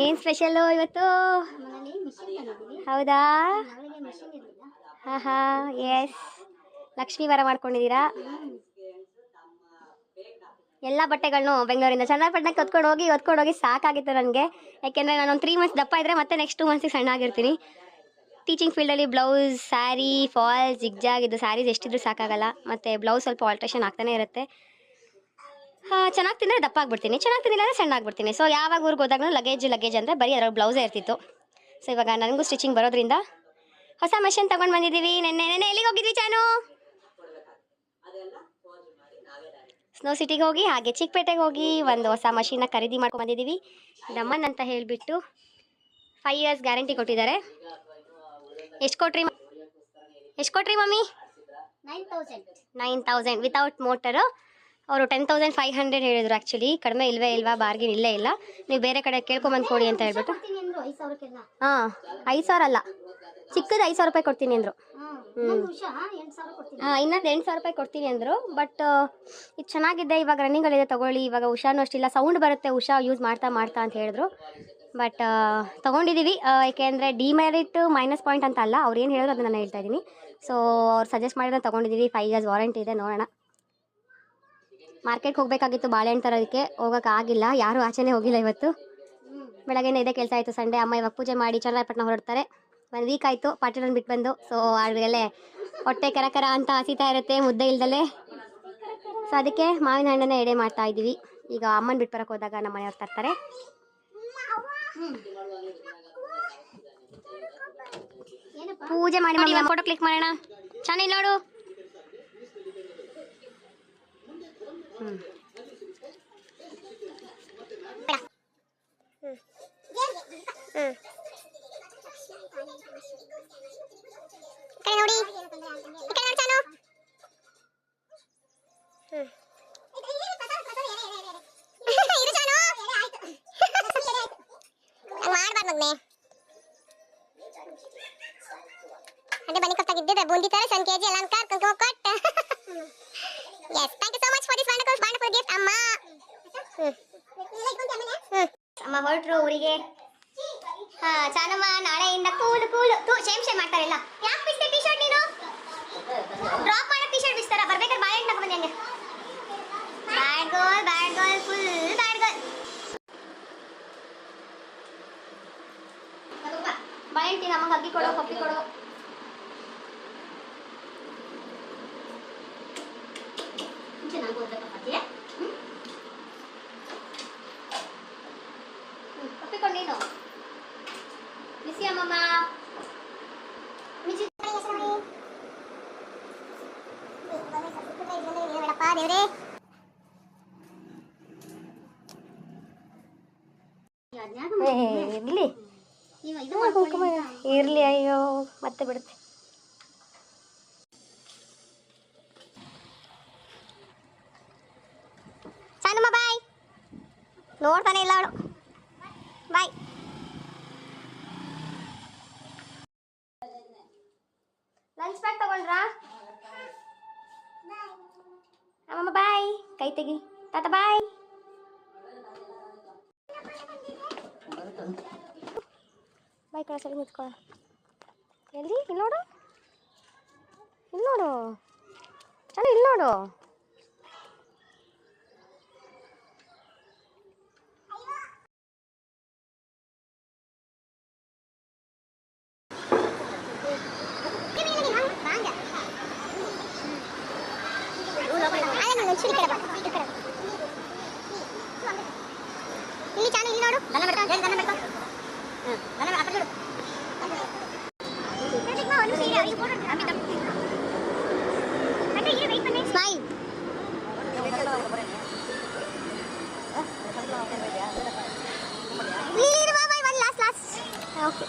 ಏನು ಸ್ಪೆಷಲ್ಲು ಇವತ್ತು? ಹೌದಾ? ಹಾಂ ಹಾಂ ಎಸ್ ಲಕ್ಷ್ಮೀ ವರ ಮಾಡ್ಕೊಂಡಿದ್ದೀರಾ? ಎಲ್ಲ ಬಟ್ಟೆಗಳನ್ನು ಬೆಂಗಳೂರಿಂದ ಚನ್ನಪಟ್ಟಣಕ್ಕೆ ಹೊತ್ಕೊಂಡು ಹೋಗಿ ಹೊತ್ಕೊಂಡು ಹೋಗಿ ಸಾಕಾಗಿತ್ತು ನನಗೆ. ಯಾಕೆಂದ್ರೆ ನಾನು ಒಂದು ತ್ರೀ ಮಂತ್ಸ್ ದಪ್ಪ ಇದ್ದರೆ ಮತ್ತೆ ನೆಕ್ಸ್ಟ್ ಟೂ ಮಂತ್ಸಿಗೆ ಸಣ್ಣ ಆಗಿರ್ತೀನಿ ಟೀಚಿಂಗ್ ಫೀಲ್ಡಲ್ಲಿ ಬ್ಲೌಸ್ ಸ್ಯಾರಿ ಫಾಲ್ ಜಿಗ್ಜಾಗ್ ಇದು ಸ್ಯಾರೀಸ್ ಎಷ್ಟಿದ್ರು ಸಾಕಾಗಲ್ಲ. ಮತ್ತು ಬ್ಲೌಸ್ ಸ್ವಲ್ಪ ಆಲ್ಟ್ರೇಷನ್ ಆಗ್ತಾನೆ ಇರುತ್ತೆ. ಚೆನ್ನಾಗಿ ತಿಂದರೆ ದಪ್ಪ ಆಗ್ಬಿಡ್ತೀನಿ ಚೆನ್ನಾಗಿ ತಿಂದಿಲ್ಲ ಅಂದರೆ ಸಣ್ಣ ಆಗ್ಬಿಡ್ತೀನಿ ಸೊ ಯಾವಾಗ ಊರಿಗೆ ಹೋದಾಗ ಲಗೇಜ್ ಲಗೇಜ್ ಅಂದರೆ ಬರೀ ಅದರ ಬ್ಲೌಸೇ ಇರ್ತಿತ್ತು. ಸೊ ಇವಾಗ ನನಗೂ ಸ್ಟಿಚಿಂಗ್ ಬರೋದ್ರಿಂದ ಹೊಸ ಮಷಿನ್ ತೊಗೊಂಡು ಬಂದಿದ್ದೀವಿ. ನೆನ್ನೆ ನೆನ್ನೆ ಎಲ್ಲಿಗೆ ಹೋಗಿದ್ವಿ ಚಾನು? ಸ್ನೋ ಸಿಟಿಗೆ ಹೋಗಿ ಹಾಗೆ ಚಿಕ್ಕಪೇಟೆಗೆ ಹೋಗಿ ಒಂದು ಹೊಸ ಮಷೀನ್ನ ಖರೀದಿ ಮಾಡ್ಕೊಂಡು ಬಂದಿದ್ದೀವಿ. ದಮನ್ ಅಂತ ಹೇಳಿಬಿಟ್ಟು ಫೈವ್ ಇಯರ್ಸ್ ಗ್ಯಾರಂಟಿ ಕೊಟ್ಟಿದ್ದಾರೆ. ಎಷ್ಟು ಕೊಟ್ರಿ ಎಷ್ಟು ಕೊಟ್ರಿ mummy? Nine thousand nine thousand without motor ಅವರು ಟೆನ್ ತೌಸಂಡ್ ಫೈವ್ ಹಂಡ್ರೆಡ್ ಹೇಳಿದ್ರು ಆ್ಯಕ್ಚುಲಿ ಕಡಿಮೆ ಇಲ್ವೇ ಇಲ್ವಾ? ಬಾರ್ಗಿನ್ ಇಲ್ಲೇ ಇಲ್ಲ. ನೀವು ಬೇರೆ ಕಡೆ ಕೇಳ್ಕೊಂಬಂದು ಕೊಡಿ ಅಂತ ಹೇಳ್ಬಿಟ್ಟು. ಹಾಂ ಐದು ಸಾವಿರ ಅಲ್ಲ. ಚಿಕ್ಕದು ಐದು ಸಾವಿರ ರೂಪಾಯಿ ಕೊಡ್ತೀನಿ ಅಂದರು. ಹಾಂ ಇನ್ನೊಂದು ಎಂಟು ಸಾವಿರ ಕೊಡ್ತೀನಿ. ಹಾಂ ಇನ್ನೊಂದು ಎಂಟು ಸಾವಿರ ರೂಪಾಯಿ ಕೊಡ್ತೀನಿ ಅಂದರು. ಬಟ್ ಇದು ಚೆನ್ನಾಗಿದೆ. ಇವಾಗ ರನ್ನಿಂಗಲ್ಲಿದೆ ತಗೊಳ್ಳಿ. ಇವಾಗ ಉಷಾನು ಅಷ್ಟಿಲ್ಲ ಸೌಂಡ್ ಬರುತ್ತೆ ಉಷಾ ಯೂಸ್ ಮಾಡ್ತಾ ಮಾಡ್ತಾ ಅಂತ ಹೇಳಿದ್ರು. ಬಟ್ ತೊಗೊಂಡಿದ್ದೀವಿ ಏಕೆಂದರೆ ಡಿಮೆರಿಟ್ ಮೈನಸ್ ಪಾಯಿಂಟ್ ಅಂತ ಅಲ್ಲ. ಅವ್ರು ಏನು ಹೇಳಿದ್ರು ಅದನ್ನ ನಾನು ಹೇಳ್ತಾ ಇದ್ದೀನಿ. ಸೊ ಅವ್ರು ಸಜೆಸ್ಟ್ ಮಾಡಿದ್ರೆ ತೊಗೊಂಡಿದ್ದೀವಿ ಫೈವ್ ಇಯರ್ಸ್ ವಾರಂಟಿ ಇದೆ ನೋಡೋಣ. ಮಾರ್ಕೆಟ್ಗೆ ಹೋಗಬೇಕಾಗಿತ್ತು ಬಾಳೆಹಣ್ಣು ತರೋದಕ್ಕೆ. ಹೋಗೋಕ್ಕಾಗಿಲ್ಲ ಯಾರೂ ಆಚೆನೇ ಹೋಗಿಲ್ಲ ಇವತ್ತು. ಬೆಳಗ್ಗೆನೇ ಇದೇ ಕೆಲಸ ಆಯಿತು ಸಂಡೇ. ಅಮ್ಮ ಇವಾಗ ಪೂಜೆ ಮಾಡಿ ಚನ್ನರಾಯಪಟ್ಟಣ ಹೊರಡ್ತಾರೆ. ಒಂದು ವೀಕ್ ಆಯಿತು ಪಾಟೀಲನ್ನು ಬಿಟ್ಟು ಬಂದು. ಸೊ ಅಡುಗೆಲ್ಲೇ ಹೊಟ್ಟೆ ಕರಕರ ಕರ ಅಂತ ಹಸಿತಾ ಇರುತ್ತೆ ಮುದ್ದೆ ಇಲ್ದಲೆ. ಸೊ ಅದಕ್ಕೆ ಮಾವಿನ ಹಣ್ಣನ್ನೇ ಎಡೆ ಮಾಡ್ತಾ ಇದ್ದೀವಿ. ಈಗ ಅಮ್ಮನ ಬಿಟ್ಟು ಬರಕ್ಕೆ ಹೋದಾಗ ನಮ್ಮ ಮನೆಯವ್ರು ತರ್ತಾರೆ. ಪೂಜೆ ಮಾಡಿ ಫೋಟೋ ಕ್ಲಿಕ್ ಮಾಡೋಣ. ಚೆನ್ನಾಗಿ ನೋಡು. ಕಡೆ ನೋಡಿ ಈ ಕಡೆ ನೋಡಿ ಚಾನು ಹ್ಮ್. ಇರು ಚಾನು. ಹಂಗ್ ಮಾಡ್ಬಾರ್ದು ಮಗ್ನೆ అంటే ಬನ್ನಿ ಕೊಟ್ಟಾಗಿದ್ದೆ ಬೂಂದಿ ತರ ಸಣ್ಣ ಕೆಜಿ ಎಲ್ಲ ಕರ್ಕೊಂಡು ಕೊಟ್ಟ yes thank you so much for this ಹೊರಟ್ರು ಊರಿಗೆ. ಹಾ ಚಾನಮ್ಮ ನಾಳೆಯಿಂದ ಕೂಲ್ ಕೂಲ್. ತೂ, ಶೇಮ್ ಶೇಮ್ ಮಾಡ್ತಾರಲ್ಲ ಯಾಕೆ ಬಿಸ್ತೆ ಟಿ ಶರ್ಟ್ ನೀನು? ಡ್ರಾಪ್ ಮಾಡೋ ಟಿ ಶರ್ಟ್ ಬಿಸ್ತಾರ ಬರ್ಬೇಕಾದ್ರೆ ಬಾಳೆಹಣ್ಣು ತಗೊಂಡ್ಬಂದಿ ಹಂಗೆ. Bad goal bad goal full bad goal ಬಾಳೆಹಣ್ಣು ನಮಗೆ ಅಗ್ಗಿ ಕೊಡು ಪಪ್ಪಿ ಕೊಡು ಚೆನ್ನಾಗಿ ಓದ್ಬೇಕಪ್ಪ ಒಪ್ಪಿಕೊಂಡು ನೀನು ಬಿಸಿ ಅಮ್ಮಮ್ಮ ಮಿಜಿ ದೇವ್ರೇ ಇರ್ಲಿ ನೀವು ಇದು ಮಾಡ್ಕೊಳ್ಳಿ ಅಂತ. ಇರ್ಲಿ ಅಯ್ಯೋ ಮತ್ತೆ ಬಿಡುತ್ತೆ ಚಾನಮ್ಮ ಬಾಯ್ ನೋಡ್ತಾನೆ ಇಲ್ಲ ಅವಳು ಬಾಯ್ ಲಂಚ್ ಬ್ಯಾಗ್ ತಗೊಂಡ್ರಾ ಅಮ್ಮಮ್ಮ ಬಾಯ್. ಕೈ ತೆಗಿ. ತಾತ ಬಾಯ್. ಬಾಯ್ ಕಡೆ ಸರಿ ನಿಂತ್ಕೊಳ್ಳ ಎಲ್ಲಿ? ಇಲ್ಲಿ ನೋಡು. ಇಲ್ಲಿ ನೋಡು. ಚಲೋ ಇಲ್ಲಿ ನೋಡು. నుంచి ఇక్కడ బా ఇక్కడ. ఇల్లి చాలు ఇల్లి నోడు. దండం పెట్టుకో జల్లి దండం పెట్టుకో? అక్కడ చూడు. స్మైల్. ఓకే